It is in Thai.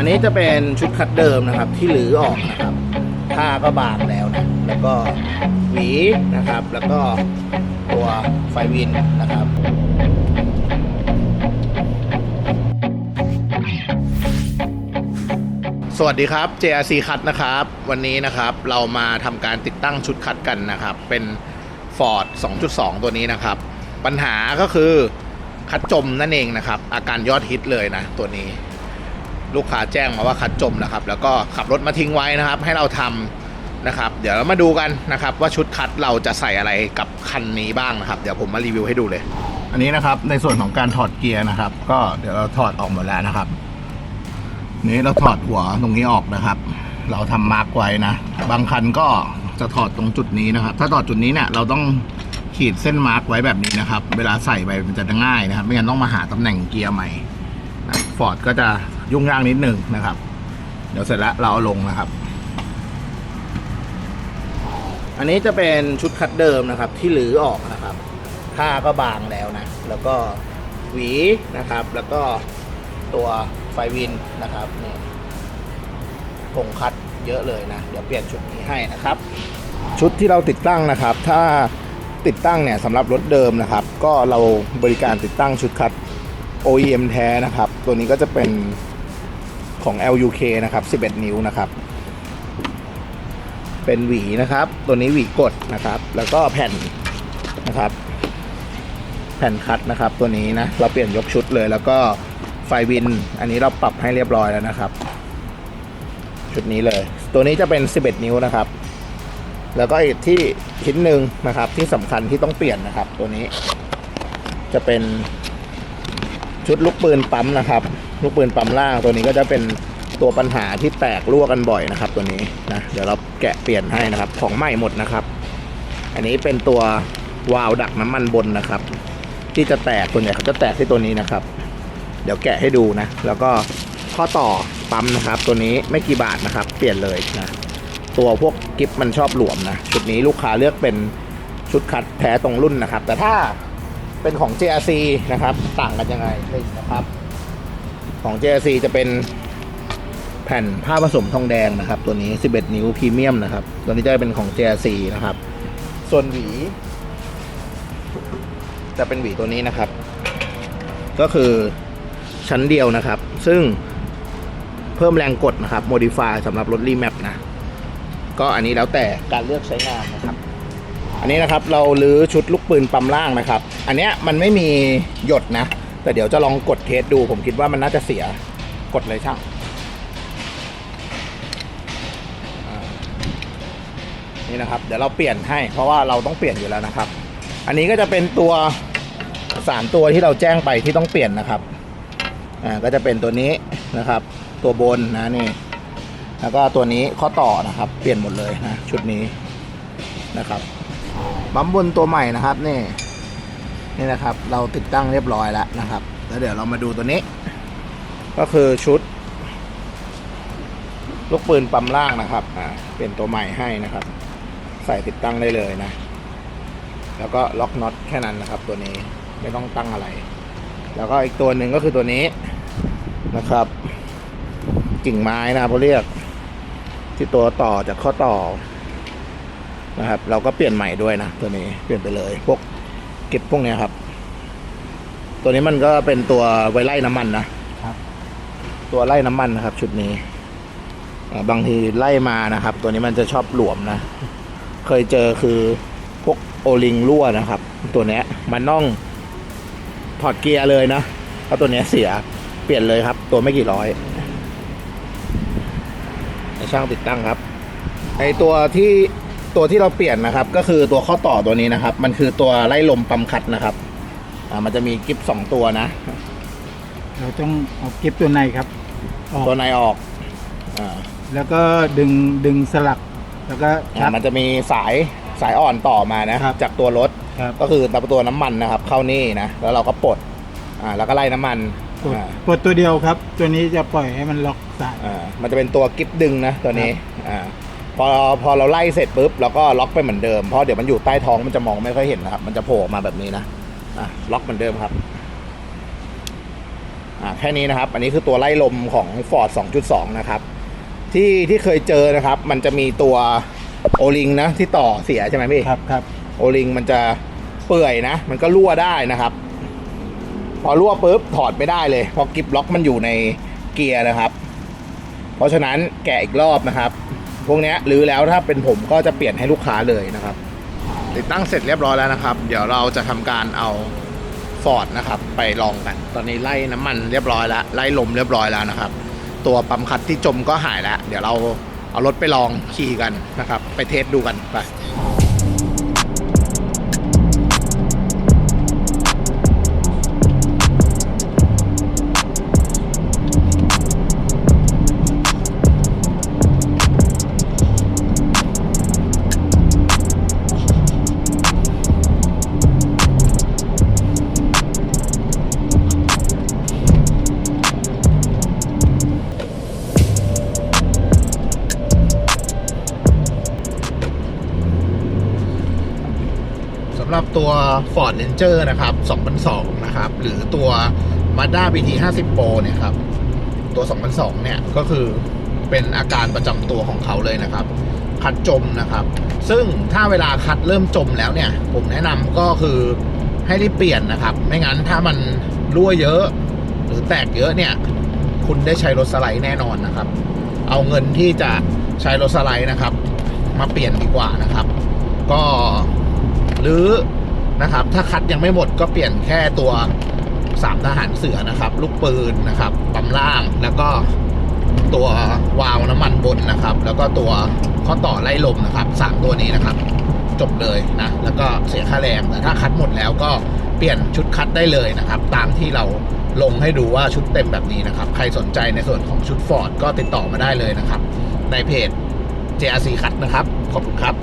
อันนี้จะเป็นชุดคัดเดิมนะครับที่หรือออกนะครับผ้าก็บางแล้วนะแล้วก็หวีนะครับ แล้วก็ตัวไฟวินนะครับสวัสดีครับ JRC คัดนะครับ วันนี้นะครับเรามาทำการติดตั้งชุดคัดกันนะครับ เป็น Ford 2.2 ตัวนี้นะครับ ปัญหาก็คือคัดจมนั่นเองนะครับ อาการยอดฮิตเลยนะตัวนี้ ลูกค้าแจ้งมาว่าคัดจมนะครับ แล้วก็ขับรถมาทิ้งไว้นะครับ ให้เราทำนะครับ เดี๋ยวเรามาดูกันนะครับ ว่าชุดคัดเราจะใส่อะไรกับคันนี้บ้างนะครับ เดี๋ยวผมมารีวิวให้ดูเลย อันนี้นะครับในส่วนของการถอดเกียร์นะครับ ก็เดี๋ยวเราถอดออกหมดแล้วนะครับ นี้เราถอดหัวตรงนี้ออกนะครับ เราทำมาร์กไว้นะ บางคันก็จะถอดตรงจุดนี้นะครับ ถ้าถอดจุดนี้เนี่ยเราต้องขีดเส้นมาร์กไว้แบบนี้นะครับ เวลาใส่ไปมันจะง่ายนะครับ ไม่งั้นต้องมาหาตำแหน่งเกียร์ใหม่ฟอร์ดก็จะ ยุ่งยากนิดนึงนะครับ เดี๋ยวเสร็จแล้วเราเอาลงนะครับ อันนี้จะเป็นชุดคัดเดิมนะครับ ที่หรือออกนะครับผ้าก็บางแล้วนะ แล้วก็หวีนะครับ แล้วก็ตัวไฟวินนะครับนี่ผงคัดเยอะเลยนะ เดี๋ยวเปลี่ยนชุดนี้ให้นะครับ ชุดที่เราติดตั้งนะครับ ถ้าติดตั้งเนี่ยสำหรับรถเดิมนะครับ ก็เราบริการติดตั้งชุดคัด OEM แท้นะครับ ตัวนี้ก็จะเป็น ของ LUK นะครับ 11 นิ้วนะครับ เป็นหวีนะครับ ตัวนี้หวีกดนะครับ แล้วก็แผ่นนะครับ แผ่นคัดนะครับ ตัวนี้นะ เราเปลี่ยนยกชุดเลย แล้วก็ไฟวิน อันนี้เราปรับให้เรียบร้อยแล้วนะครับ ชุดนี้เลย ตัวนี้จะเป็น 11 นิ้วนะครับ แล้วก็อีกที่ชิ้นหนึ่งนะครับ ที่สำคัญที่ต้องเปลี่ยนนะครับ ตัวนี้จะเป็นชุดลูกปืนปั๊มนะครับ ลูกปืนปั๊มล่างตัวนี้ก็จะเป็นตัวปัญหาที่แตกรั่วกันบ่อยนะครับ ตัวนี้นะเดี๋ยวเราแกะเปลี่ยนให้นะครับ ของใหม่หมดนะครับ อันนี้เป็นตัววาล์วดักน้ำมันบนนะครับ ที่จะแตกส่วเนใหญ่เขาจะแตกที่ตัวนี้นะครับ เดี๋ยวแกะให้ดูนะ แล้วก็ข้อต่อปั๊มนะครับ ตัวนี้ไม่กี่บาทนะครับ เปลี่ยนเลยนะตัวพวกกิฟมันชอบหลวมนะชุดนี้ลูกค้าเลือกเป็นชุดคัดแท้ตรงรุ่นนะครับ แต่ถ้าเป็นของ JRC นะครับ ต่างกันยังไงนะครับ ของ JRC จะเป็นแผ่นผ้าผสมทองแดงนะครับ ตัวนี้ 11 นิ้วพรีเมียมนะครับ ตัวนี้จะเป็นของ JRC นะครับ ส่วนหวี จะเป็นหวีตัวนี้นะครับ ก็คือชั้นเดียวนะครับ ซึ่งเพิ่มแรงกดนะครับ modify สำหรับรถรีแมปนะ ก็อันนี้แล้วแต่การเลือกใช้งานนะครับ อันนี้นะครับเราลื้อชุดลูกปืนปั๊มล่างนะครับ อันเนี้ยมันไม่มีหยดนะ แต่เดี๋ยวจะลองกดเทสดูผมคิดว่ามันน่าจะเสียกดเลยช่างนี่นะครับ เดี๋ยวเราเปลี่ยนให้ เพราะว่าเราต้องเปลี่ยนอยู่แล้วนะครับ อันนี้ก็จะเป็นตัวสามตัวที่เราแจ้งไปที่ต้องเปลี่ยนนะครับอ่าก็จะเป็นตัวนี้นะครับ ตัวบนนะนี่ แล้วก็ตัวนี้ข้อต่อนะครับ เปลี่ยนหมดเลยนะชุดนี้นะครับบัมบนตัวใหม่นะครับนี่ นี่นะครับ เราติดตั้งเรียบร้อยแล้วนะครับ แล้วเดี๋ยวเรามาดูตัวนี้ ก็คือชุด ลูกปืนปั๊มล่างนะครับ อ่า เปลี่ยนตัวใหม่ให้นะครับ ใส่ติดตั้งได้เลยนะ แล้วก็ล็อกน็อตแค่นั้นนะครับ ตัวนี้ไม่ต้องตั้งอะไร แล้วก็อีกตัวหนึ่งก็คือตัวนี้นะครับ กิ่งไม้นะครับเขาเรียก ที่ตัวต่อจากข้อต่อนะครับ เราก็เปลี่ยนใหม่ด้วยนะ ตัวนี้เปลี่ยนไปเลยพวก เก็บพวกเนี้ยครับ ตัวนี้มันก็เป็นตัวไว้ไล่น้ำมันนะครับ ตัวไล่น้ำมันนะครับ ชุดนี้อ่าบางทีไล่มานะครับ ตัวนี้มันจะชอบหลวมนะ เคยเจอคือพวกโอลิงรั่วนะครับ ตัวเนี้ยมันต้องถอดเกียร์เลยนะเพราะตัวเนี้ยเสียเปลี่ยนเลยครับ ตัวไม่กี่ร้อยให้ช่างติดตั้งครับไอตัวที่ ตัวที่เราเปลี่ยนนะครับ ก็คือตัวข้อต่อตัวนี้นะครับ มันคือตัวไล่ลมปั๊มคัดนะครับอ่ามันจะมีกิฟสองตัวนะ เราต้องเอาเก็บตัวในครับออกตัวในออกอ่าแล้วก็ดึงดึงสลัก แล้วก็อ่าชักมันจะมีสายสายอ่อนต่อมานะครับ จากตัวรถ ครับก็คือตัวน้ำมันนะครับ เข้านี่นะ แล้วเราก็ปลดอ่าแล้วก็ไล่น้ำมันกดอ่ากดตัวเดียวครับ ตัวนี้จะปล่อยให้มันล็อกสาย อ่ามันจะเป็นตัวกิฟดึงนะตัวนี้อ่า พอพอเราไล่เสร็จปุ๊บเราก็ล็อกไปเหมือนเดิมเพราะเดี๋ยวมันอยู่ใต้ท้องมันจะมองไม่ค่อยเห็นนะครับ มันจะโผล่ออกมาแบบนี้นะอะล็อกเหมือนเดิมครับอ่าแค่นี้นะครับ อันนี้คือตัวไล่ลมของ Ford 2.2 นะครับ ที่ที่เคยเจอนะครับ มันจะมีตัวโอลิงนะที่ต่อเสียใช่ไหมพี่ครับครับโอลิงมันจะเปื่อยนะ มันก็รั่วได้นะครับ พอรั่วปุ๊บถอดไม่ได้เลยเพราะกิฟล็อกมันอยู่ในเกียร์นะครับ เพราะฉะนั้นแกะอีกรอบนะครับ พวกเนี้ยรื้อแล้วถ้าเป็นผมก็จะเปลี่ยนให้ลูกค้าเลยนะครับ ติดตั้งเสร็จเรียบร้อยแล้วนะครับ เดี๋ยวเราจะทำการเอาฟอร์ดนะครับไปลองกัน ตอนนี้ไล่น้ำมันเรียบร้อยแล้วไล่ลมเรียบร้อยแล้วนะครับ ตัวปั๊มคัดที่จมก็หายแล้ว เดี๋ยวเราเอารถไปลองขี่กันนะครับ ไปเทสดูกันไป ตัว Ford Ranger นะครับ2002 นะครับ หรือตัว Mazda BT 50 Pro เนี่ยครับ ตัว 2002 เนี่ย ก็คือเป็นอาการประจำตัวของเขาเลยนะครับ คัดจมนะครับ ซึ่งถ้าเวลาคัดเริ่มจมแล้วเนี่ย ผมแนะนำก็คือให้รีบเปลี่ยนนะครับ ไม่งั้นถ้ามันรั่วเยอะ หรือแตกเยอะเนี่ย คุณได้ใช้รถสไลด์แน่นอนนะครับ เอาเงินที่จะใช้รถสไลด์นะครับ มาเปลี่ยนดีกว่านะครับ ก็ รือนะครับ ถ้าคัดยังไม่หมดก็เปลี่ยนแค่ตัวสามทหารเสือนะครับ ลูกปืนนะครับปั๊มล่างแล้วก็ตัววาล์วน้ำมันบนนะครับ แล้วก็ตัวข้อต่อไล่ลมนะครับสามตัวนี้นะครับ จบเลยนะแล้วก็เสียค่าแรงแต่ถ้าคัดหมดแล้วก็เปลี่ยนชุดคัดได้เลยนะครับ ตามที่เราลงให้ดูว่าชุดเต็มแบบนี้นะครับ ใครสนใจในส่วนของชุดฟอร์ดก็ติดต่อมาได้เลยนะครับ ในเพจ JRC คัดนะครับ ขอบคุณครับ